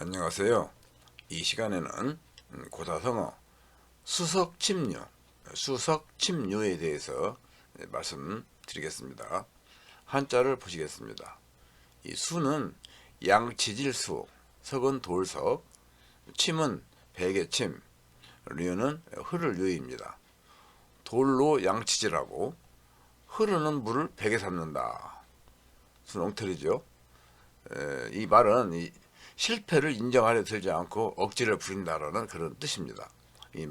안녕하세요. 이 시간에는 음, 고사성어 수석침류, 수석침류에 대해서 네, 말씀드리겠습니다. 한자를 보시겠습니다. 이 수는 양치질수, 석은 돌석, 침은 베개침, 류는 흐를 류입니다. 돌로 양치질하고 흐르는 물을 베개 삼는다. 에, 이 말은 이 실패를 인정하려 들지 않고 억지를 부린다라는 그런 뜻입니다. 이,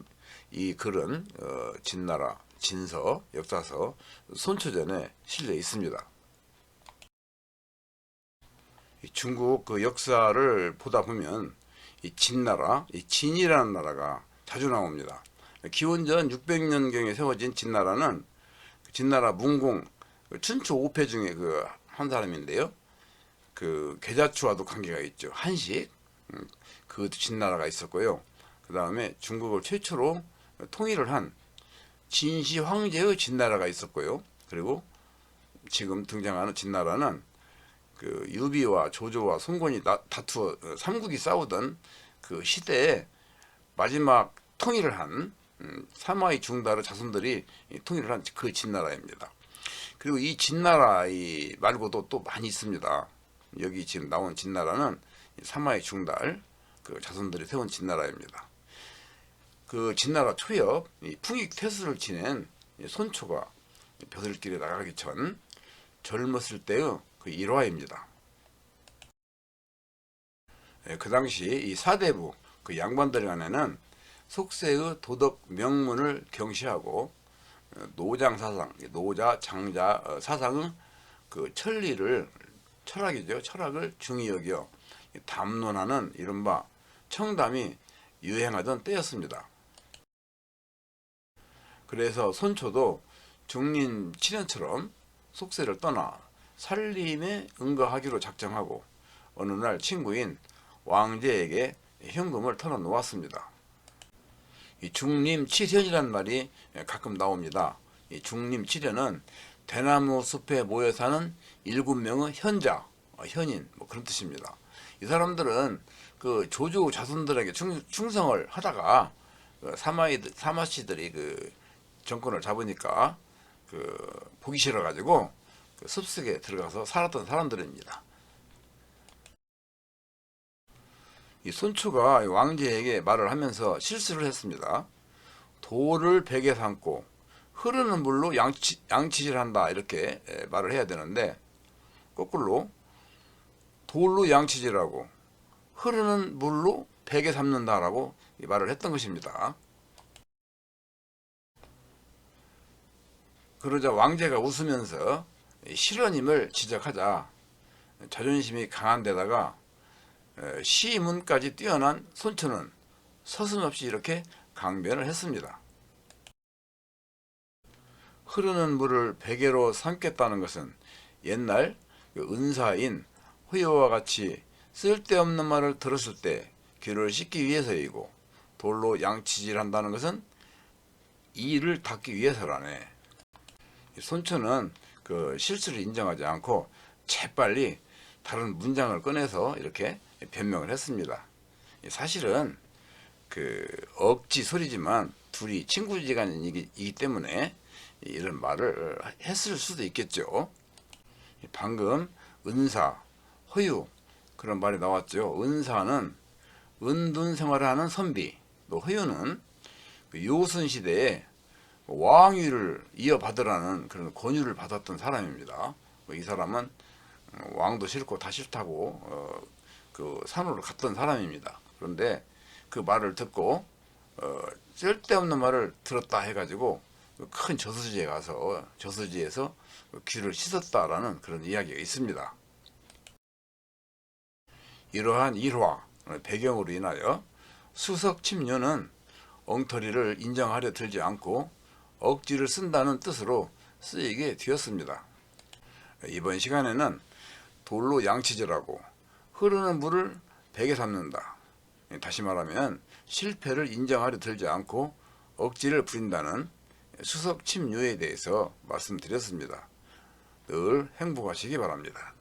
이 글은 어, 진나라, 진서, 역사서, 손초전에 실려 있습니다. 이 중국 그 역사를 보다 보면 이 진나라, 이 진이라는 나라가 자주 나옵니다. 기원전 600년경에 세워진 진나라는 진나라 문공 그 춘추 5패 중에 그 한 사람인데요. 그 계자추와도 관계가 있죠. 한식 음, 그 진나라가 있었고요. 그 다음에 중국을 최초로 통일을 한 진시 황제의 진나라가 있었고요. 그리고 지금 등장하는 진나라는 그 유비와 조조와 송건이 다- 다투어 어, 삼국이 싸우던 그 시대에 마지막 통일을 한 음, 사마이 중다르 자손들이 이 통일을 한 그 진나라입니다. 그리고 이 진나라 이 말고도 또 많이 있습니다. 여기 지금 나온 진나라는 사마의 중달 그 자손들이 세운 진나라입니다. 그 진나라 초엽 이 풍익 퇴수를 지낸 이 손초가 벼슬길에 나가기 전 젊었을 때의 그 일화입니다. 예, 그 당시 이 사대부 그 양반들 간에는 속세의 도덕 명문을 경시하고 어, 노장 사상, 노자 장자 어, 사상의 그 천리를 철학이죠. 철학을 중히 여겨 담론하는 이른바 청담이 유행하던 때였습니다. 그래서 손초도 중린 7년처럼 속세를 떠나 살림에 응거하기로 작정하고 어느 날 친구인 왕제에게 현금을 털어놓았습니다. 이 중림 7현이라는 말이 가끔 나옵니다. 이 중림 7현은 대나무 숲에 모여 사는 일곱 명의 현자, 어, 현인 뭐 그런 뜻입니다. 이 사람들은 그 조주 자손들에게 충, 충성을 하다가 그 사마이 사마씨들이 그 정권을 잡으니까 그 보기 싫어 가지고 그 숲속에 들어가서 살았던 사람들입니다. 이 왕제에게 말을 하면서 실수를 했습니다. 돌을 베개 삼고 흐르는 물로 양치, 양치질한다 이렇게 에, 말을 해야 되는데 거꾸로 돌로 양치질하고 흐르는 물로 베개 삼는다라고 이 말을 했던 것입니다. 그러자 왕제가 웃으면서 이 실언임을 지적하자 자존심이 강한 데다가 에, 시문까지 뛰어난 손초는 서슴없이 이렇게 강변을 했습니다. 흐르는 물을 베개로 삼겠다는 것은 옛날 그 은사인 호요와 같이 쓸데없는 말을 들었을 때 귀를 씻기 위해서이고 돌로 양치질한다는 것은 이를 닦기 위해서라네. 이 손초는 그 실수를 인정하지 않고 재빨리 다른 문장을 꺼내서 이렇게 변명을 했습니다. 사실은 그 억지 소리지만 둘이 친구지간이기 때문에 이런 말을 했을 수도 있겠죠. 방금 은사, 허유 그런 말이 나왔죠. 은사는 은둔 생활을 하는 선비, 또 허유는 그 요순 시대에 왕위를 이어받으라는 그런 권유를 받았던 사람입니다. 뭐이 사람은 왕도 싫고 다 싫다고 어, 그 산으로 갔던 사람입니다. 그런데 그 말을 듣고 어, 쓸데없는 말을 들었다 해가지고 큰 저수지에 가서 저수지에서 귀를 씻었다라는 그런 이야기가 있습니다. 이러한 일화 배경으로 인하여 수석 침녀는 엉터리를 인정하려 들지 않고 억지를 쓴다는 뜻으로 쓰이게 되었습니다. 이번 시간에는 돌로 양치질하고 흐르는 물을 베개 삼는다. 다시 말하면 실패를 인정하려 들지 않고 억지를 부린다는 수석 침유에 대해서 말씀드렸습니다. 늘 행복하시기 바랍니다.